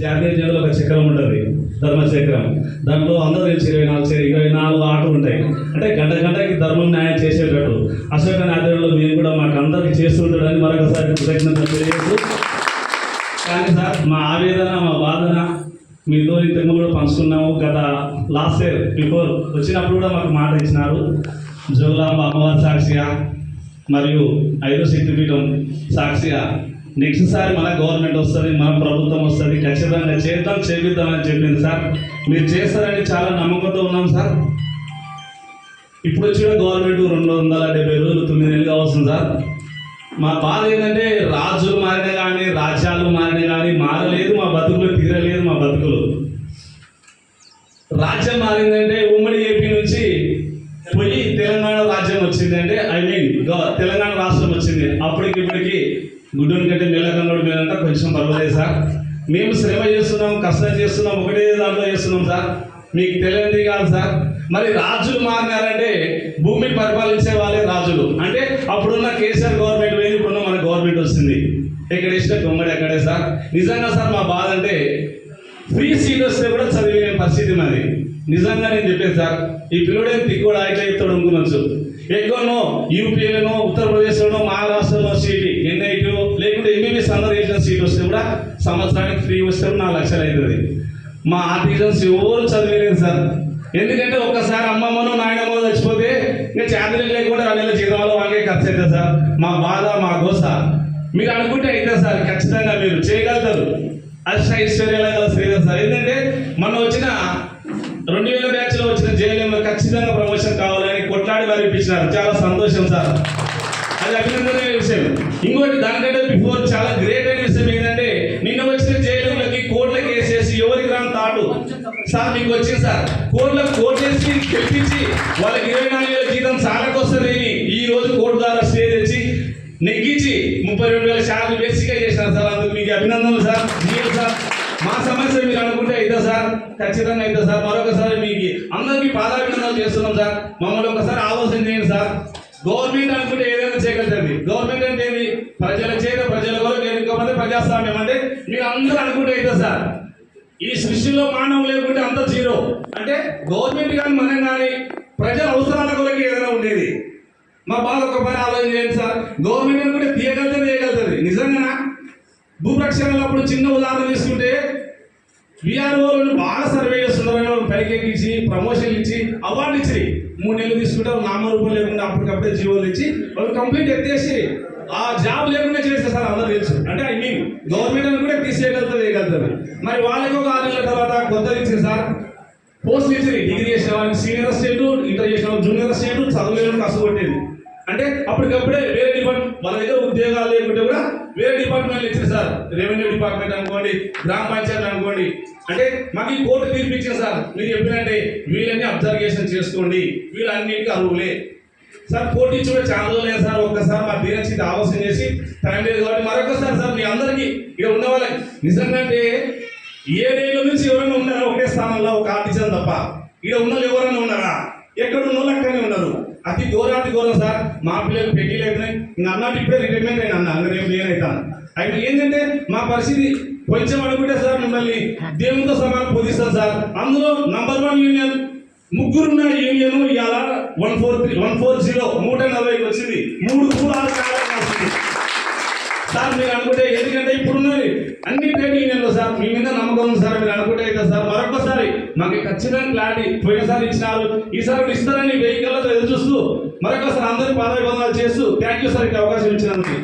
జాతీయ జనులు ఒక చక్రం ఉంటుంది ధర్మచక్రం దాంట్లో అందరూ తెలిసి ఇరవై నాలుగు ఇరవై నాలుగు ఆటలు ఉంటాయి. అంటే గంట గంటకి ధర్మం న్యాయం చేసేటట్టు. అశోక ఆధ్వర్యంలో మేము కూడా మాకు అందరికి చేస్తుంటాడని మరొకసారి కృతజ్ఞతలు తెలియజేస్తూ. కానీ సార్ మా ఆవేదన మా బాధన మీతో ఇంతకు కూడా పంచుకున్నాము గత లాస్ట్ ఇయర్ బిఫోర్ వచ్చినప్పుడు కూడా మాకు మాట ఇచ్చినారు. జోగులాంబ అమ్మవారి సాక్షిగా మరియు ఐదో శక్తిపీఠం సాక్షిగా నెక్స్ట్ సారి మన గవర్నమెంట్ వస్తుంది మన ప్రభుత్వం వస్తుంది ఖచ్చితంగా చేద్దాం చేపిద్దామని చెప్పింది సార్. మీరు చేస్తారని చాలా నమ్మకంతో ఉన్నాం సార్. ఇప్పుడు వచ్చిన గవర్నమెంట్ రెండు వందల డెబ్బై రోజులు తొమ్మిది నెలలు అవసరం సార్. మా బాధ ఏంటంటే రాజులు మారిన కానీ రాజ్యాలు మారిన కానీ మారలేదు మా బతుకులు తీరలేదు మా బతుకులు. రాజ్యం మారిందంటే ఉమ్మడి ఏపీ నుంచి పోయి తెలంగాణ రాజ్యం వచ్చింది అంటే ఐ మీన్ తెలంగాణ రాష్ట్రం వచ్చింది. అప్పటికి ఇప్పటికి గుడ్డోని కంటే మెల్లకన్నోడు మేలంట కొంచెం పర్వాలేదు సార్. మేము శ్రమ చేస్తున్నాం కష్టం చేస్తున్నాం ఒకటే దాంట్లో చేస్తున్నాం సార్. మీకు తెలియదు కాదు సార్. మరి రాజులు మారినారంటే భూమి పరిపాలించే వాళ్ళే రాజులు. అంటే అప్పుడున్న కేసీఆర్ గవర్నమెంట్ పోయింది ఇప్పుడున్న మన గవర్నమెంట్ వచ్చింది. ఎక్కడ ఇష్టం గుమ్మడి ఎక్కడే సార్. నిజంగా సార్ మా బాధ అంటే ఫ్రీ సీట్ వస్తే కూడా చదివే పరిస్థితి మాది. నిజంగా నేను చెప్పేది సార్ ఈ పిల్లడే తిక్కుడు ఆయన చెప్తాడు అనుకున్నాను ఎక్కువనో యూపీలోనో ఉత్తరప్రదేశ్లోనో మహారాష్ట్రలో సీట్ ఎన్ఐటి లేకుంటే ఎంబీబీఎస్ అందరూ వేసిన సీట్ వస్తే కూడా సంవత్సరానికి ఫ్రీ వస్తే నాలుగు లక్షలు అవుతుంది. మా ఆర్టిజన్స్ ఎవరు చదివలేదు సార్. ఎందుకంటే ఒక్కసారి అమ్మమ్మను నాయనమ్మను చచ్చిపోతే ఇంకా చేతలు లేకుండా రెండు నెలల జీతాలు వాళ్ళకే ఖర్చు అవుతుంది సార్. మా బాధ మా గోస. మీరు అనుకుంటే అయితే సార్ ఖచ్చితంగా మీరు చేయగలుగుతారు. అష్ట ఐశ్వర్యాల గల శ్రీధర్ సార్. ఏంటంటే మొన్న వచ్చిన రెండు వేల బ్యాచ్లో వచ్చిన జేఎల్ఎంలో ఖచ్చితంగా ప్రమోషన్ కావాలి. కొట్లాడి వారు ఇప్పించినారు చాలా సంతోషం సార్. అది అభినందనమైన విషయం. ఇంకోటి దానికంటే బిఫోర్ చాలా గ్రేట్ అయిన విషయం ఏంటంటే నిన్న వచ్చిన జైలులకి కోట్లకి వేసేసి ఎవరికి రాని తాడు? సార్ మీకు వచ్చింది సార్. కోట్లకు కోటేసి తెప్పించి వాళ్ళకి ఇరవై నాలుగు వేల జీతం సాలకొస్తుందని ఈ రోజు కోర్టు ద్వారా స్టే తెచ్చి నెగ్గించి ముప్పై రెండు వేల శాతం బేసిక్గా చేసినారు సార్. అందుకు మీకు అభినందనలు సార్. మీరు సార్. మా సమస్య మీరు అనుకుంటే అయితే సార్ ఖచ్చితంగా అయితే సార్ మరొకసారి మీకు అందరికీ పాదాభినందనలు చేస్తున్నాం సార్. మమ్మల్ని ఒకసారి ఆలోచన చేయండి సార్. గవర్నమెంట్ అనుకుంటే ఏదైనా చేయగలుగుతుంది గవర్నమెంట్ అంటే ఏమి? ప్రజల చేత ప్రజల కొరకు ఎన్నుకోకపోతే ప్రజాస్వామ్యం అంటే మీరు అందరూ అనుకుంటే అయితే సార్ ఈ సృష్టిలో మానవం లేకుంటే అంత జీరో. అంటే గవర్నమెంట్ కానీ మనం కానీ ప్రజల అవసరాల కొరకు ఏదైనా ఉండేది. మా బాధ ఒక పని ఆలోచన చేయండి సార్. గవర్నమెంట్ అనుకుంటే తీయగలుగుతుంది చేయగలుగుతుంది నిజంగా భూప్రక్షాళన అప్పుడు చిన్న ఉదాహరణ తీసుకుంటే విఆర్ఓలను బాగా సర్వే చేస్తున్నారని వాళ్ళు పైకి ఎక్కించి ప్రమోషన్లు ఇచ్చి అవార్డులు ఇచ్చి మూడు నెలలు తీసుకుంటారు నామరూపం లేకుండా అప్పటికప్పుడే జీవోలు ఇచ్చి వాళ్ళు కంప్లీట్ ఎత్తేసి ఆ జాబ్ లేకుండా చేస్తే సార్ అందరూ తెలుసు. అంటే ఐ మీన్ గవర్నమెంట్ అని కూడా తీసేయగలుగుతుంది వేయగలుగుతుంది. మరి వాళ్ళకి ఒక ఆరు నెలల తర్వాత కొత్తది ఇచ్చింది సార్. పోస్ట్ ఇచ్చింది డిగ్రీ చేసిన వాళ్ళకి సీనియర్ అసిస్టెంట్ ఇంటర్ చేసిన వాళ్ళు జూనియర్ అసిస్టెంట్ అసలు కష్టపట్టేది అంటే అప్పటికప్పుడే వేరే డిపార్ట్మెంట్ మన దగ్గర ఉద్యోగాలు లేకుంటే కూడా వేరే డిపార్ట్మెంట్ ఇచ్చారు సార్. రెవెన్యూ డిపార్ట్మెంట్ అనుకోండి గ్రామ పంచాయతీ అనుకోండి. అంటే మాకు ఈ కోర్టు తీర్పు సార్. మీరు చెప్పినట్టే వీళ్ళని అబ్జర్వేషన్ చేసుకోండి. వీళ్ళన్నిటికీ అర్హులే. సార్ కోర్టు ఇచ్చి కూడా చాలా రోజులు లేదు సార్. ఒక్కసారి మా దీనికి ఆలోచన చేసి టైం లేదు కాబట్టి మరొకసారి సార్ మీ అందరికీ ఇక్కడ ఉన్న వాళ్ళకి నిజంగా అంటే ఏడేళ్ళ నుంచి ఎవరైనా ఉన్నారా? ఒకటే స్థానంలో ఒక ఆర్టిజన్ తప్ప. ఇక్కడ ఉన్న వాళ్ళు ఎవరైనా ఉన్నారా? ఎక్కడ ఉన్న వాళ్ళు అక్కడనే ఉన్నారు అతి ఘోరాతి ఘోరం సార్. మా పిల్లలు పెళ్ళి అవుతున్నాయి ఇంకా అన్నట్టు ఇప్పుడే రిటైర్మెంట్ అయిన అన్న. ఇంకా రేపు నేనైతాను అయితే ఏంటంటే మా పరిస్థితి కొంచెం అనుకుంటే సార్ మిమ్మల్ని దేవునితో సమానం పొందిస్తాం సార్. అందులో నంబర్ వన్ యూనియన్ ముగ్గురున్న యూనియన్ ఇవాళ one four three one four zero నూట నలభైకి వచ్చింది. మూడు కూలాలు కావాలని వస్తుంది సార్ మీరు అనుకుంటే ఎందుకంటే ఇప్పుడున్నది అన్ని ట్రేడ్ సార్ మీ మీద నమ్మకం ఉంది సార్ మీరు అనుకుంటే అయితే సార్. మరొకసారి మాకు ఖచ్చితంగా క్లారిటీ పోయినసారి ఇచ్చినారు. ఈసారి ఇస్తారని వెహికల్ ఎదురు చూస్తూ మరొకసారి అందరి పాదాభివందనాలు చేస్తూ థ్యాంక్ యూ సార్ ఇక అవకాశం ఇచ్చినందుకు.